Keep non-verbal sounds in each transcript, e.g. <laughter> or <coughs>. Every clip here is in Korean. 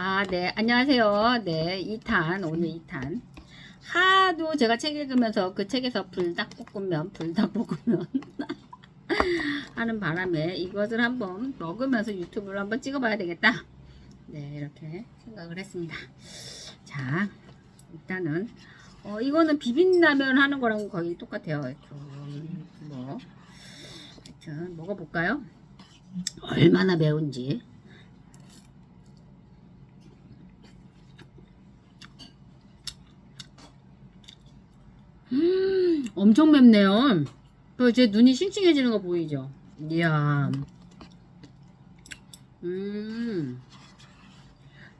아, 네. 안녕하세요. 네. 2탄, 오늘 2탄. 하도 제가 책 읽으면서 그 책에서 불닭볶음면, 불닭볶음면 <laughs> 하는 바람에 이것을 한번 먹으면서 유튜브를 한번 찍어봐야 되겠다. 네, 이렇게 생각을 했습니다. 자, 일단은, 어, 이거는 비빔라면 하는 거랑 거의 똑같아요. 좀, 뭐, 하여튼, 먹어볼까요? 얼마나 매운지. 음, 엄청 맵네요. 또 이제 눈이 싱싱해지는 거 보이죠? 이야. 음.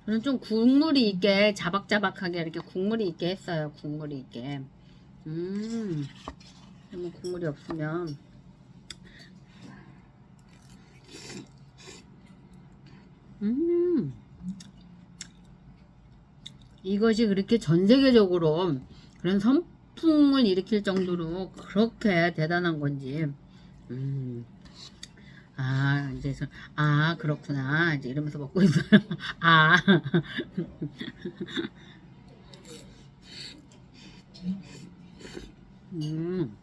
저는 좀 국물이 있게 자박자박하게 이렇게 국물이 있게 했어요. 국물이 있게. 음. 너무 국물이 없으면 음. 이것이 그렇게 전 세계적으로 그런 선 풍을 일으킬 정도로 그렇게 대단한 건지, 음, 아, 이제, 저, 아, 그렇구나. 이제 이러면서 먹고 있어요. <laughs> 아. <laughs> 음.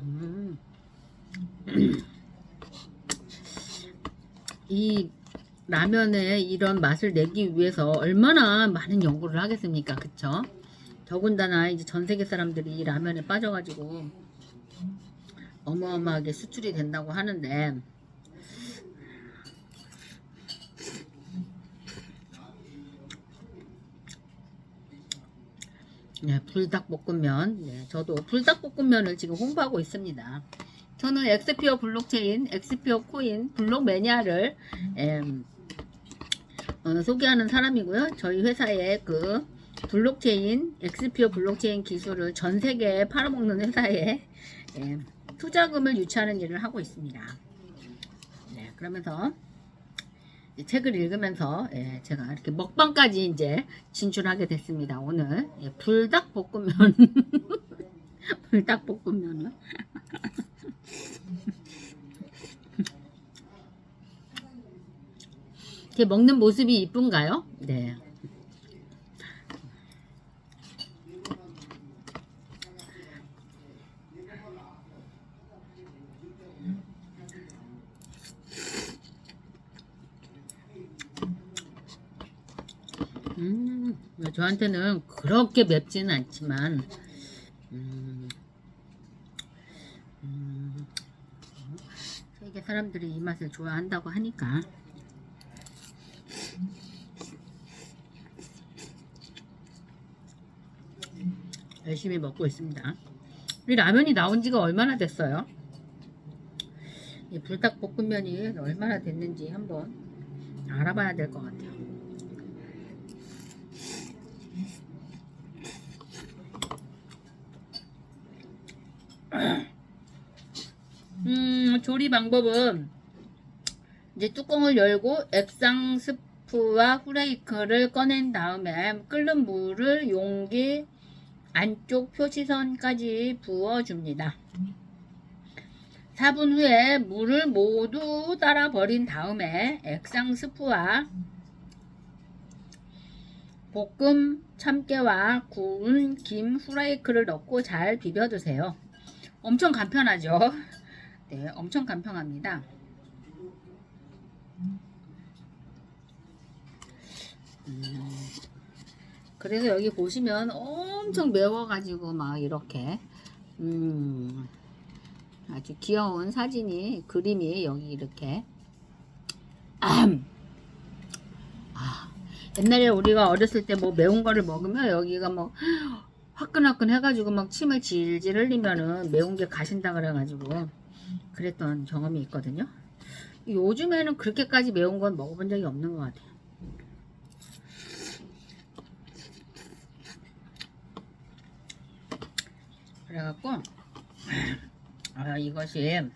음. <clears throat> 이 라면에 이런 맛을 내기 위해서 얼마나 많은 연구를 하겠습니까? 그쵸? 더군다나 이제 전 세계 사람들이 이 라면에 빠져가지고 어마어마하게 수출이 된다고 하는데 네, 불닭볶음면. 네, 저도 불닭볶음면을 지금 홍보하고 있습니다. 저는 엑스피어 블록체인, 엑스피어 코인, 블록 매니아를 em, 어, 소개하는 사람이고요. 저희 회사의 그 블록체인, 엑스피어 블록체인 기술을 전 세계에 팔아먹는 회사에 em, 투자금을 유치하는 일을 하고 있습니다. 네, 그러면서 이 책을 읽으면서 예, 제가 이렇게 먹방까지 이제 진출하게 됐습니다. 오늘 예, 불닭볶음면 <laughs> 불닭볶음면을 이렇게 먹는 모습이 이쁜가요? 네. 음, 저한테는 그렇게 맵지는 않지만, 음, 음, 세계 사람들이 이 맛을 좋아한다고 하니까, 열심히 먹고 있습니다. 이 라면이 나온 지가 얼마나 됐어요? 이 불닭볶음면이 얼마나 됐는지 한번 알아봐야 될 것 같아요. 음, 조리 방법은 이제 뚜껑을 열고 액상 스프와 후레이크를 꺼낸 다음에 끓는 물을 용기 안쪽 표시선까지 부어줍니다. 4분 후에 물을 모두 따라 버린 다음에 액상 스프와 볶음 참깨와 구운 김 후라이크를 넣고 잘 비벼두세요. 엄청 간편하죠? 네, 엄청 간편합니다. 음, 그래서 여기 보시면 엄청 매워가지고 막 이렇게 음, 아주 귀여운 사진이 그림이 여기 이렇게 아, 옛날에 우리가 어렸을 때 뭐 매운 거를 먹으면 여기가 뭐 화끈화끈 해가지고 막 침을 질질 흘리면은 매운 게 가신다 그래가지고 그랬던 경험이 있거든요. 요즘에는 그렇게까지 매운 건 먹어본 적이 없는 것 같아요. 그래갖고 <clears throat> 아, 이것이 <coughs>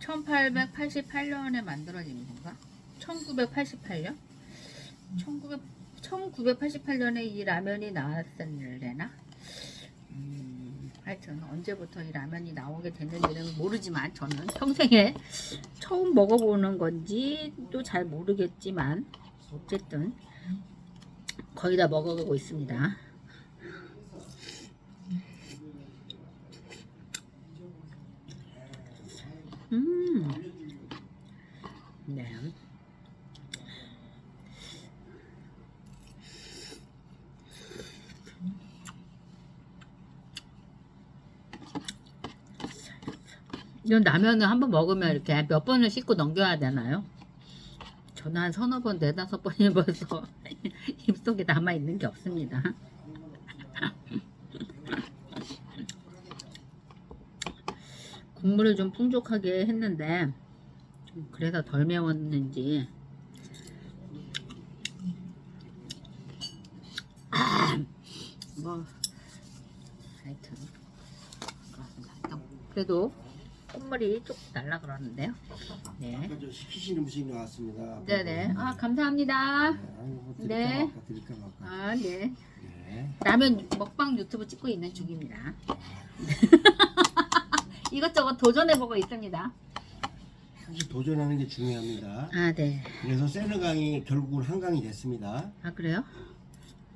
1888년에 만들어진 건가? 1988년? 1900, 1988년에 이 라면이 나왔을래나? 음, 하여튼 언제부터 이 라면이 나오게 됐는지는 모르지만 저는 평생에 처음 먹어보는 건지 또 잘 모르겠지만 어쨌든 거의 다 먹어가고 있습니다. 음. 네. 이런 라면을 한번 먹으면 이렇게 몇 번을 씻고 넘겨야 되나요? 저는 한 서너 번, 네다섯 번이 벌써 <laughs> 입속에 남아 있는 게 없습니다. <laughs> 국물을 좀 풍족하게 했는데 좀 그래서 덜 매웠는지 아, 뭐 하여튼 그렇습니다. 그래도 콧물이 조금 날라 그러는데요. 네. 아까 저 시키시는 분이 나왔습니다. 네네. 아 감사합니다. 네. 드릴까 말까, 드릴까 말까. 아 네. 네. 라면 먹방 유튜브 찍고 있는 중입니다. <laughs> 이것저것 도전해보고 있습니다. 항상 도전하는 게 중요합니다. 아 네. 그래서 세느강이 결국은 한강이 됐습니다. 아 그래요?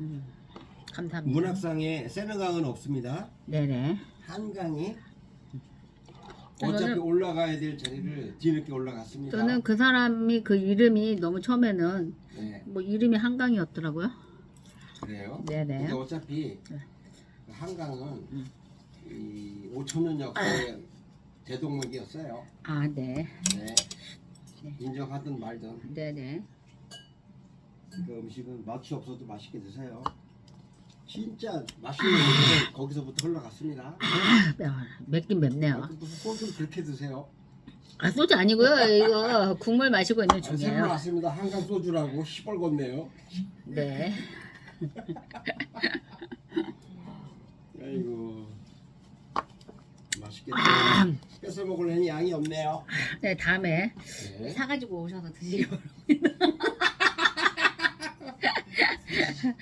음, 감사합니다. 문학상에 세느강은 없습니다. 네네. 한강이 저는- 어차피 올라가야 될 자리를 뒤늦게 올라갔습니다. 저는 그 사람이 그 이름이 너무 처음에는 네, 뭐 이름이 한강이었더라고요. 그래요. 네네. 근데 어차피 네. 그 한강은 음. 이 5천년 역사의 <laughs> 대동맥이었어요. 아 네. 네. 인정하든 말든 네네. 그 음식은 맛이 없어도 맛있게 드세요. 진짜 맛있는 음식은 거기서부터 흘러갔습니다. 아. 맵긴 맵네요. 무슨 소주를 그렇게 드세요? 아 소주 아니고요. 이거 국물 마시고 있는 아, 새로 중이에요. 왔습니다. 한강 소주라고 시뻘겋네요. 네. <laughs> 아이고 맛있겠다. 아, 뺏어 먹으려니 양이 없네요. 네 다음에 네. 사가지고 오셔서 드시기 바랍니다.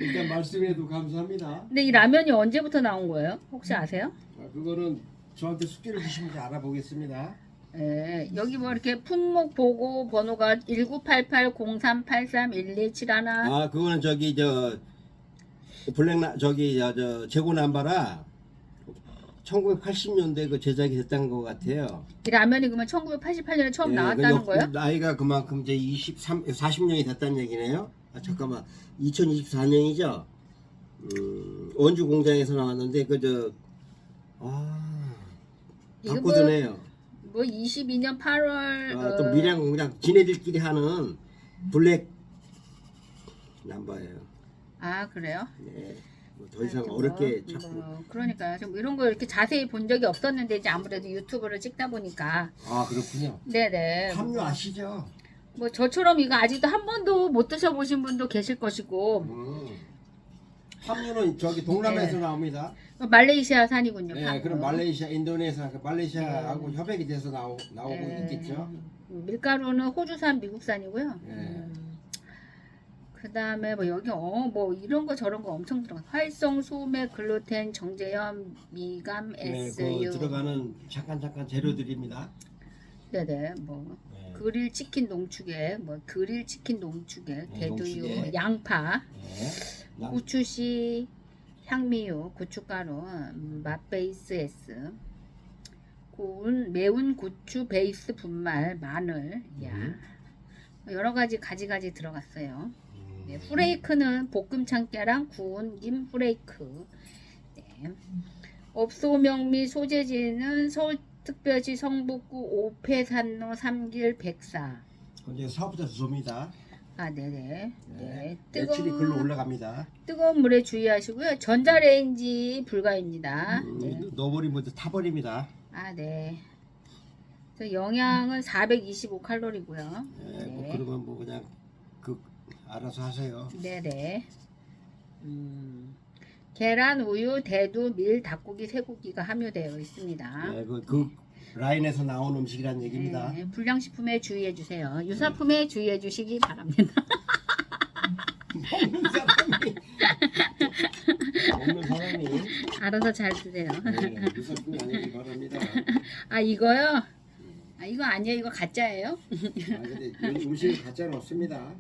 일단 말씀해도 감사합니다. 근데 이 라면이 언제부터 나온 거예요? 혹시 아세요? 아, 그거는 저한테 숙제를 주시면 이제 알아보겠습니다. 네, 여기 뭐 이렇게 품목 보고 번호가 198803831271 아 그거는 저기 저 블랙 나 저기 저, 저 재고 남바라 1980년대 그 제작이 됐다는 것 같아요. 이 라면이 그러면 1988년에 처음 예, 나왔다는 그 역- 거예요? 나이가 그만큼 이제 23, 40년이 됐다는 얘기네요. 아, 잠깐만, 2024년이죠. 음, 원주 공장에서 나왔는데 그저 아, 이거 바꾸드네요. 뭐 22년 8월 아, 또 밀양 공장 지네들끼리 하는 블랙 남바예요. 아 그래요? 네. 뭐 더 이상 하여튼 어렵게 뭐, 자꾸 뭐, 그러니까 좀 이런 거 이렇게 자세히 본 적이 없었는데 이제 아무래도 유튜브를 찍다 보니까 아 그렇군요. 네네 함유 아시죠? 뭐 저처럼 이거 아직도 한 번도 못 드셔보신 분도 계실 것이고 음. 함유는 저기 동남아에서 네. 나옵니다. 말레이시아 산이군요. 네. 그럼 말레이시아, 인도네시아, 그 말레이시아하고 네. 협약이 돼서 나오, 나오고 네. 있겠죠. 밀가루는 호주산, 미국산이고요. 네. 음. 그다음에 뭐 여기 어 뭐 이런 거 저런 거 엄청 들어가. 활성, 소매, 글루텐, 정제염, 미감, 네, SU. 그 들어가는 잠깐 잠깐 재료들입니다. 네네 뭐 네. 그릴 치킨 농축액, 뭐 그릴 치킨 농축액, 네, 대두유, 농축액. 양파, 네. 양- 고추씨, 향미유, 고춧가루, 음, 맛 베이스 S, 고운 매운 고추 베이스 분말, 마늘, 야 음. 여러 가지 가지가지 들어갔어요. 음. 네, 프레이크는 볶음 참깨랑 구운 김 프레이크. 네. 업소명 및 소재지는 서울 특별시 성북구 오패산로 삼길 백사. 이제 사업자 주소입니다. 아, 네네. 네. 네. 매출이 글로 올라갑니다. 뜨거운 물에 주의하시고요. 전자레인지 불가입니다. 음, 네. 넣어버리면 이제 타버립니다. 아, 네. 그래서 영양은 425 칼로리고요. 네, 뭐 네. 그러면 뭐 그냥 그 알아서 하세요. 네네. 음, 계란, 우유, 대두, 밀, 닭고기, 쇠고기가 함유되어 있습니다. 네, 그, 그 라인에서 나온 음식이란 얘기입니다. 네, 불량식품에 주의해 주세요. 유사품에 주의해 주시기 바랍니다. 먹는 사람이 먹는 사람이 알아서 잘 드세요. 네, 유사품이 아니길 바랍니다. 아 이거요? 아 이거 아니에요. 이거 가짜예요? 아, 근데 이 음식이 가짜는 없습니다.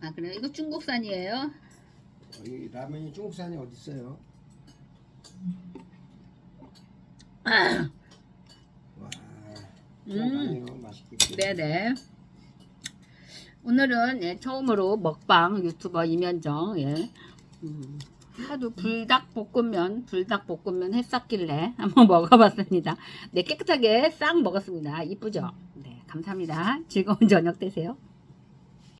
아 그래요? 이거 중국산이에요? 어, 이 라면이 중국산이 어디 있어요? 아, 와, 음. 맛있겠고. 네네. 오늘은 예, 처음으로 먹방 유튜버 이면정 예. 음, 하도 불닭볶음면 불닭볶음면 했었길래 <laughs> 한번 먹어봤습니다. 네 깨끗하게 싹 먹었습니다. 이쁘죠? 네 감사합니다. 즐거운 저녁 되세요.